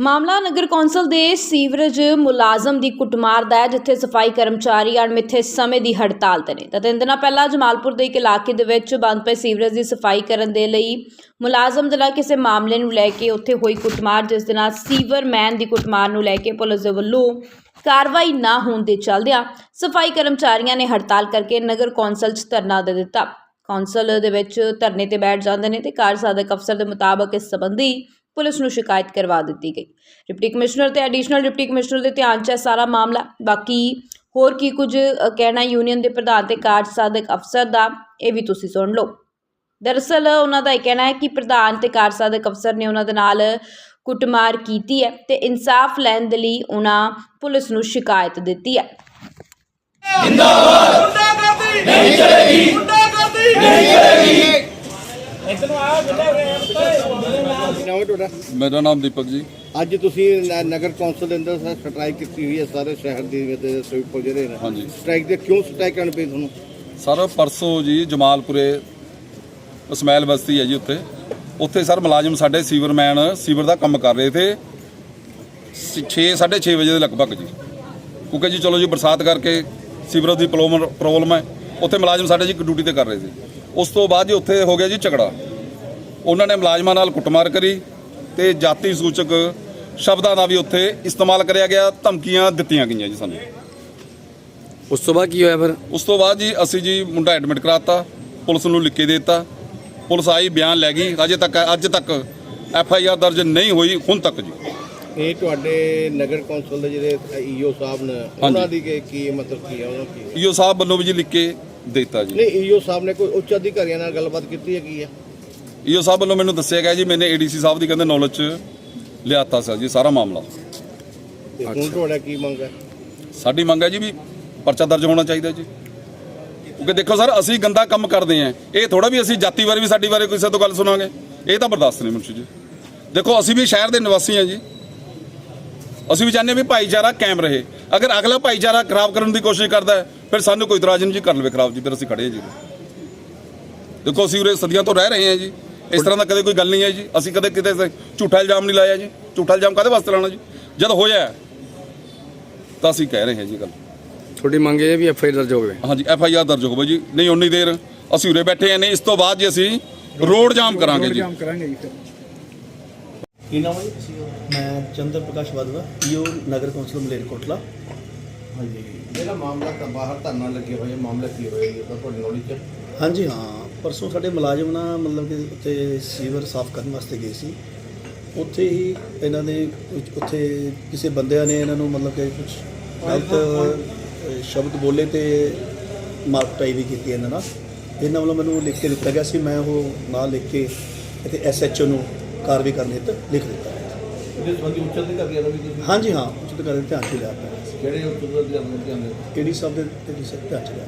ਮਾਮਲਾ ਨਗਰ ਕੌਂਸਲ ਦੇ ਸੀਵਰੇਜ ਮੁਲਾਜ਼ਮ ਦੀ ਕੁੱਟਮਾਰ ਦਾ ਹੈ, ਜਿੱਥੇ ਸਫ਼ਾਈ ਕਰਮਚਾਰੀ ਅਣਮਿੱਥੇ ਸਮੇਂ ਦੀ ਹੜਤਾਲ ਤੇ ਨੇ। ਤਾਂ ਤਿੰਨ ਦਿਨਾਂ ਪਹਿਲਾਂ ਜਮਾਲਪੁਰ ਦੇ ਇੱਕ ਇਲਾਕੇ ਦੇ ਵਿੱਚ ਬੰਦ ਪਏ ਸੀਵਰੇਜ ਦੀ ਸਫ਼ਾਈ ਕਰਨ ਦੇ ਲਈ ਮੁਲਾਜ਼ਮ ਦੇ ਨਾਲ ਕਿਸੇ ਮਾਮਲੇ ਨੂੰ ਲੈ ਕੇ ਉੱਥੇ ਹੋਈ ਕੁੱਟਮਾਰ, ਜਿਸ ਦੇ ਨਾਲ ਸੀਵਰਮੈਨ ਦੀ ਕੁੱਟਮਾਰ ਨੂੰ ਲੈ ਕੇ ਪੁਲਿਸ ਦੇ ਵੱਲੋਂ ਕਾਰਵਾਈ ਨਾ ਹੋਣ ਦੇ ਚੱਲਦਿਆਂ ਸਫ਼ਾਈ ਕਰਮਚਾਰੀਆਂ ਨੇ ਹੜਤਾਲ ਕਰਕੇ ਨਗਰ ਕੌਂਸਲ 'ਚ ਧਰਨਾ ਦੇ ਦਿੱਤਾ। ਕੌਂਸਲ ਦੇ ਵਿੱਚ ਧਰਨੇ ਤੇ ਬੈਠ ਜਾਂਦੇ ਨੇ ਤੇ ਕਾਰ ਸਾਧਕ ਅਫਸਰ ਦੇ ਮੁਤਾਬਕ ਇਸ ਸੰਬੰਧੀ ਪੁਲਿਸ ਨੂੰ ਸ਼ਿਕਾਇਤ ਕਰਵਾ ਦਿੱਤੀ ਗਈ। ਡਿਪਟੀ ਕਮਿਸ਼ਨਰ ਤੇ ਐਡੀਸ਼ਨਲ ਡਿਪਟੀ ਕਮਿਸ਼ਨਰ ਦੇ ਧਿਆਨ 'ਚ ਹੈ ਸਾਰਾ ਮਾਮਲਾ। ਬਾਕੀ ਹੋਰ ਕੀ ਕੁਝ ਕਹਿਣਾ ਯੂਨੀਅਨ ਦੇ ਪ੍ਰਧਾਨ ਤੇ ਕਾਰਜ ਸਾਧਕ ਅਫਸਰ ਦਾ ਇਹ ਵੀ ਤੁਸੀਂ ਸੁਣ ਲਓ। ਦਰਅਸਲ ਉਹਨਾਂ ਦਾ ਇਹ ਕਹਿਣਾ ਹੈ ਕਿ ਪ੍ਰਧਾਨ ਤੇ ਕਾਰਜ ਸਾਧਕ ਅਫਸਰ ਨੇ ਉਹਨਾਂ ਦੇ ਨਾਲ ਕੁੱਟਮਾਰ ਕੀਤੀ ਹੈ ਤੇ ਇਨਸਾਫ ਲੈਣ ਦੇ ਲਈ ਉਹਨਾਂ ਪੁਲਿਸ ਨੂੰ ਸ਼ਿਕਾਇਤ ਦਿੱਤੀ ਹੈ। ਗੁੰਡਾਗਰਦੀ ਨਹੀਂ ਚਲੇਗੀ! ਗੁੰਡਾਗਰਦੀ ਨਹੀਂ ਚਲੇਗੀ! ਨਾਮ ਹੈ ਤੁਹਾਡਾ? ਮੇਰਾ ਨਾਮ ਦੀਪਕ ਜੀ। ਅੱਜ ਤੁਸੀਂ ਨ- ਨਗਰ ਕੌਂਸਲ ਦੇ ਅੰਦਰ ਸਟ੍ਰਾਈਕ ਕੀਤੀ ਹੋਈ ਹੈ ਸਾਰੇ ਸ਼ਹਿਰ ਦੇ ਵਿੱਚ ਸਵੀਪਰ ਜਿਹੜੇ ਨੇ। ਹਾਂਜੀ। ਸਟ੍ਰਾਈਕ ਦੇ ਕਿਉਂ ਸਟ੍ਰਾਈਕ ਕਰਨ ਪਈ ਤੁਹਾਨੂੰ? ਸਰ ਪਰਸੋਂ ਜੀ ਜਮਾਲਪੁਰੇ ਇਸਮਾਇਲ ਬਸਤੀ ਹੈ ਜੀ ਉੱਥੇ। ਉੱਥੇ ਸਰ ਮੁਲਾਜ਼ਮ ਸਾਡੇ ਸੀਵਰਮੈਨ ਸੀਵਰ ਦਾ ਕੰਮ ਕਰ ਰਹੇ ਥੇ। 6 6:30 ਵਜੇ ਦੇ ਲਗਭਗ ਜੀ। ਕਿਉਂਕਿ ਜੀ ਚਲੋ ਜੀ ਬਰਸਾਤ ਕਰਕੇ ਸੀਵਰ ਦੀ ਪ੍ਰੋਬਲਮ ਪ੍ਰੋਬਲਮ ਹੈ। ਉੱਥੇ ਮੁਲਾਜ਼ਮ ਸਾਡੇ ਜੀ ਡਿਊਟੀ ਤੇ ਕਰ ਰਹੇ ਸੀ ਉਸ ਤੋਂ ਬਾਅਦ ਜੀ ਉੱਥੇ ਹੋ ਗਿਆ ਜੀ ਝਗੜਾ। ਉਹਨਾਂ ਨੇ ਮੁਲਾਜ਼ਮਾਂ ਨਾਲ ਕੁੱਟਮਾਰ ਕਰੀ ਤੇ ਜਾਤੀ ਸੂਚਕ ਸ਼ਬਦਾਂ ਦਾ ਵੀ ਉੱਥੇ ਇਸਤੇਮਾਲ ਕਰਿਆ ਗਿਆ ਧਮਕੀਆਂ ਦਿੱਤੀਆਂ ਗਈਆਂ ਜੀ ਸਾਨੂੰ। ਉਸ ਤੋਂ ਬਾਅਦ ਕੀ ਹੋਇਆ ਫਿਰ? ਉਸ ਤੋਂ ਬਾਅਦ ਜੀ ਅਸੀਂ ਜੀ ਮੁੰਡਾ ਐਡਮਿਟ ਕਰਾਤਾ ਪੁਲਿਸ ਨੂੰ ਲਿਖ ਕੇ ਦੇ ਦਿੱਤਾ। ਪੁਲਿਸ ਆਈ ਬਿਆਨ ਲੈ ਗਈ। ਅਜੇ ਤੱਕ ਅੱਜ ਤੱਕ ਐਫ ਆਈ ਆਰ ਦਰਜ ਨਹੀਂ ਹੋਈ ਹੁਣ ਤੱਕ ਜੀ। ਇਹ ਤੁਹਾਡੇ ਨਗਰ ਕੌਂਸਲ ਦੇ ਜਿਹੜੇ ਈਓ ਸਾਹਿਬ ਨੇ ਉਹਨਾਂ ਦੀ ਕੀ- ਮਤਲਬ ਕੀ ਹੈ ਉਹਨਾਂ ਕੀ ਈਓ ਸਾਹਿਬ ਵੱਲੋਂ ਵੀ ਜੀ ਲਿਖ ਕੇ ਦੇ ਦਿੱਤਾ ਜੀ। ਨਹੀਂ ਈਓ ਸਾਹਿਬ ਨੇ ਕੋਈ ਉੱਚ ਅਧਿਕਾਰੀਆਂ ਨਾਲ ਗੱਲਬਾਤ ਕੀਤੀ ਹੈ ਕੀ ਹੈ? ਈਓ ਸਾਹਿਬ ਵੱਲੋਂ ਮੈਨੂੰ ਦੱਸਿਆ ਗਿਆ ਜੀ ਮੈਨੇ ਏਡੀਸੀ ਸਾਹਿਬ ਦੀ ਕਹਿੰਦੇ ਨੌਲੇਜ ਚ ਲਿਆਤਾ ਸੀ ਜੀ ਸਾਰਾ ਮਾਮਲਾ। ਤੇ ਹੁਣ ਤੁਹਾਡਾ ਕੀ ਮੰਗ ਹੈ? ਸਾਡੀ ਮੰਗ ਹੈ ਜੀ ਵੀ ਪਰਚਾ ਦਰਜ ਹੋਣਾ ਚਾਹੀਦਾ ਜੀ। ਕਿਉਂਕਿ ਦੇਖੋ ਸਰ ਅਸੀਂ ਗੰਦਾ ਕੰਮ ਕਰਦੇ ਆਂ ਇਹ ਥੋੜਾ ਵੀ ਅਸੀਂ ਜਾਤੀ ਬਾਰੇ ਵੀ ਸਾਡੀ ਬਾਰੇ ਕਿਸੇ ਤੋਂ ਗੱਲ ਸੁਣਾਂਗੇ। ਇਹ ਤਾਂ ਬਰਦਾਸ਼ਤ ਨਹੀਂ ਮੁਨਸ਼ੀ ਜੀ। ਦੇਖੋ ਅਸੀਂ ਵੀ ਸ਼ਹਿਰ ਦੇ ਨਿਵਾਸੀ ਹਾਂ ਜੀ। ਅਸੀਂ ਵੀ ਚਾਹੁੰਦੇ ਹਾਂ ਵੀ ਭਾਈਚਾਰਾ ਕਾਇਮ ਰਹੇ। ਅਗਰ ਅਗਲਾ ਭਾਈਚਾਰਾ ਖਰਾਬ ਕਰਨ ਦੀ ਕੋਸ਼ਿਸ਼ ਕਰਦਾ ਹੈ ਫਿਰ ਸਾਨੂੰ ਕੋਈ ਇਤਰਾਜ਼ ਨਹੀਂ ਜੀ ਕਰ ਲਵੇ ਖਰਾਬ ਜੀ ਫਿਰ ਅਸੀਂ ਖੜੇ ਹਾਂ ਜੀ। ਦੇਖੋ ਅਸੀਂ ਉਰੇ ਸਦੀਆਂ ਤੋਂ ਰਹਿ ਰਹੇ ਹਾਂ ਜੀ। ਇਸ ਤਰ੍ਹਾਂ ਦਾ ਕਦੇ ਕੋਈ ਗੱਲ ਨਹੀਂ ਹੈ ਜੀ। ਅਸੀਂ ਕਦੇ ਕਿਤੇ ਝੂਠਾ ਇਲਜ਼ਾਮ ਨਹੀਂ ਲਾਇਆ ਜੀ। ਝੂਠਾ ਇਲਜ਼ਾਮ ਕਾਹਦੇ ਵਾਸਤੇ ਲਾਣਾ ਜੀ? ਜਦ ਹੋਇਆ ਤਾਂ ਅਸੀਂ ਕਹਿ ਰਹੇ ਹਾਂ ਜੀ ਗੱਲ। ਤੁਹਾਡੀ ਮੰਗ ਇਹ ਵੀ ਐਫ ਆਈ ਦਰਜ ਹੋਵੇ। ਹਾਂਜੀ ਐਫ ਆਈ ਆਰ ਦਰਜ ਹੋਵੇ ਜੀ। ਨਹੀਂ ਉਨੀ ਦੇਰ ਅਸੀਂ ਉਰੇ ਬੈਠੇ ਆ ਨਹੀਂ ਇਸ ਤੋਂ ਬਾਅਦ ਜੀ ਅਸੀਂ ਰੋਡ ਜਾਮ ਕਰਾਂਗੇ ਜੀ। ਕੀ ਨਾਮ ਹੈ ਜੀ? ਮੈਂ ਚੰਦਰ ਪ੍ਰਕਾਸ਼ ਵਾਦਵਾ ਈਓ ਨਗਰ ਕੌਂਸਲ ਮਲੇਰਕੋਟਲਾ। ਹਾਂਜੀ। ਜਿਹੜਾ ਮਾਮਲਾ ਤਾਂ ਬਾਹਰ ਧਰਨਾ ਲੱਗੇ ਹੋਏ ਮਾਮਲਾ ਕੀ ਹੋਇਆ ਤਾਂ ਤੁਹਾਡੀ ਨੌਲੇਜ ਚ? ਹੈ? ਹਾਂਜੀ ਹਾਂ। ਪਰਸੋਂ ਸਾਡੇ ਮੁਲਾਜ਼ਮ ਨਾ ਮਤਲਬ ਕਿ ਉੱਥੇ ਸੀਵਰ ਸਾਫ਼ ਕਰਨ ਵਾਸਤੇ ਗਏ ਸੀ। ਉੱਥੇ ਹੀ ਇਹਨਾਂ ਦੇ ਕੁਝ- ਉੱਥੇ ਕਿਸੇ ਬੰਦਿਆਂ ਨੇ ਇਹਨਾਂ ਨੂੰ ਮਤਲਬ ਕਿ ਕੁਝ ਗਲਤ ਸ਼ਬਦ ਬੋਲੇ ਤੇ ਮਾਰਕਟਾਈ ਵੀ ਕੀਤੀ ਇਹਨਾਂ ਨਾਲ। ਇਹਨਾਂ ਵੱਲੋਂ ਮੈਨੂੰ ਲਿਖ ਕੇ ਦਿੱਤਾ ਗਿਆ ਸੀ। ਮੈਂ ਉਹ ਨਾਲ ਲਿਖ ਕੇ ਅਤੇ ਐਸਐਚਓ ਨੂੰ ਕਾਰਵਾਈ ਕਰਨ ਹਿੱਤ ਲਿਖ ਦਿੱਤਾ। ਇਹਦੇ ਸੰਬੰਧੀ ਉੱਚ ਅਧਿਕਾਰੀਆਂ ਦਾ ਵੀ ਤੁਸੀਂ ਹਾਂਜੀ ਹਾਂ ਉਚਿਤ ਕਰਨ ਧਿਆਨ ਚ ਲਿਆ ਪਿਆ ਜਿਹੜੇ ਉੱਚ ਅਧਿਕਾਰੀਆਂ ਦੇ ਧਿਆਨ ਦੇ ਕਿਹੜੀ ਸਾਹਿਬ ਦੇ ਕਿਹੜੀ ਸਾਹਿਬ ਧਿਆਨ ਚ ਲਿਆ